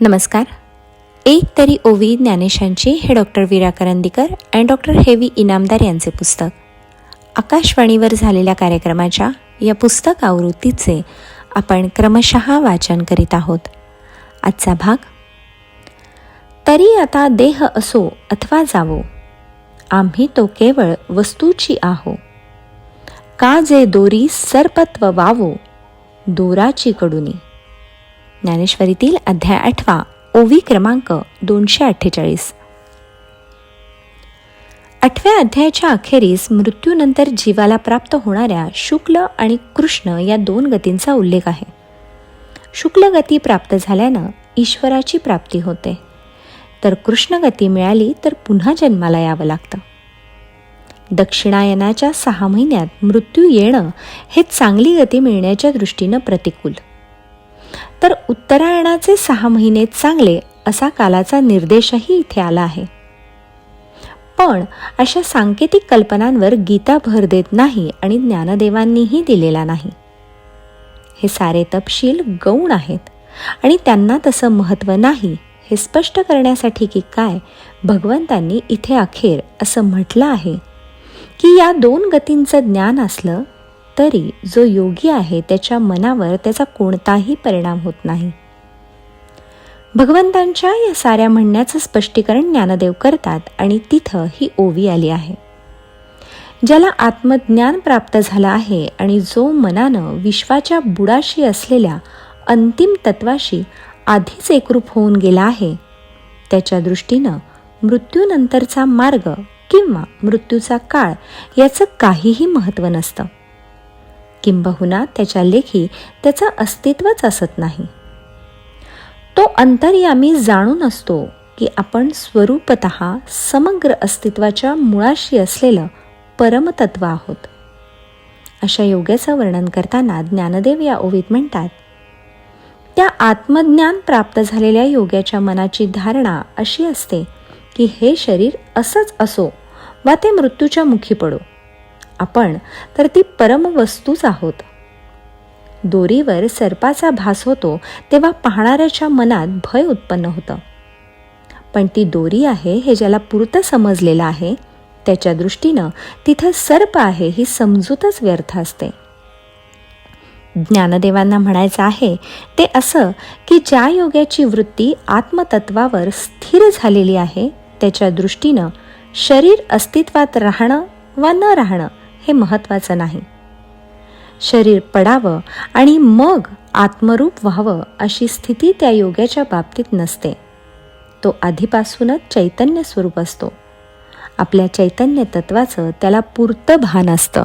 नमस्कार. एक तरी ओवी ज्ञानेशांची हे doctor Veera Karandikar and doctor H V Inamdar यांचे पुस्तक. आकाशवाणीवर झालेल्या कार्यक्रमाच्या या पुस्तक आवृत्तीचे आपण क्रमशः वाचन करीत आहोत. आजचा भाग तरी आता देह असो अथवा जावो आम्ही तो केवळ वस्तूची आहो. का जे दोरी सर्पत्व वावो दोराची कडुनी. ज्ञानेश्वरीतील अध्याय आठवा ओवी क्रमांक दोनशे अठ्ठेचाळीस. आठव्या अध्यायाच्या अखेरीस मृत्यूनंतर जीवाला प्राप्त होणाऱ्या शुक्ल आणि कृष्ण या दोन गतींचा उल्लेख आहे. शुक्ल गती प्राप्त झाल्यानं ईश्वराची प्राप्ती होते. तर कृष्ण गती मिळाली तर पुन्हा जन्माला यावं लागतं. दक्षिणायनाच्या सहा महिन्यात मृत्यू येणं हे चांगली गती मिळण्याच्या दृष्टीनं प्रतिकूल. तर उत्तरायणाचे सहा महिने चांगले असा कालाचा निर्देशही इथे आला आहे. पण अशा सांकेतिक कल्पनांवर गीता भर देत नाही आणि ज्ञानदेवांनीही दिलेला नाही. हे सारे तपशील गौण आहेत आणि त्यांना तसं महत्त्व नाही हे स्पष्ट करण्यासाठी की काय भगवंतांनी इथे अखेर असं म्हटलं आहे की या दोन गतींचं ज्ञान असलं तरी जो योगी आहे त्याच्या मनावर त्याचा कोणताही परिणाम होत नाही. भगवंतांच्या या साऱ्या म्हणण्याचं स्पष्टीकरण ज्ञानदेव करतात आणि तिथं ही ओवी आली आहे. ज्याला आत्मज्ञान प्राप्त झालं आहे आणि जो मनानं विश्वाच्या बुडाशी असलेल्या अंतिम तत्वाशी आधीच एकरूप होऊन गेला आहे त्याच्या दृष्टीनं मृत्यूनंतरचा मार्ग किंवा मृत्यूचा काळ याचं काहीही महत्त्व नसतं. किंबहुना त्याच्या लेखी त्याचं अस्तित्वच असत नाही. तो अंतर्यामी जाणून असतो की आपण स्वरूपत समग्र अस्तित्वाच्या मुळाशी असलेलं परमतत्व आहोत. अशा योग्याचं वर्णन करताना ज्ञानदेव या ओवीत म्हणतात त्या आत्मज्ञान प्राप्त झालेल्या योग्याच्या मनाची धारणा अशी असते की हे शरीर असंच असो वा ते मृत्यूच्या मुखी पडो. आपण तर ती परमवस्तूच आहोत. दोरीवर सर्पाचा भास होतो तेव्हा पाहणाऱ्याच्या मनात भय उत्पन्न होतं. पण ती दोरी आहे हे ज्याला पुरतं समजलेलं आहे त्याच्या दृष्टीनं तिथं सर्प आहे ही समजूतच व्यर्थ असते. ज्ञानदेवांना म्हणायचं आहे ते असं की ज्या योग्याची वृत्ती आत्मतत्वावर स्थिर झालेली आहे त्याच्या दृष्टीनं शरीर अस्तित्वात राहणं वा न राहणं हे महत्त्वाचं नाही. शरीर पडावं आणि मग आत्मरूप व्हावं अशी स्थिती त्या योग्याच्या बाबतीत नसते. तो आधीपासूनच चैतन्य स्वरूप असतो. आपल्या चैतन्य तत्वाचं त्याला पुरतं भान असतं.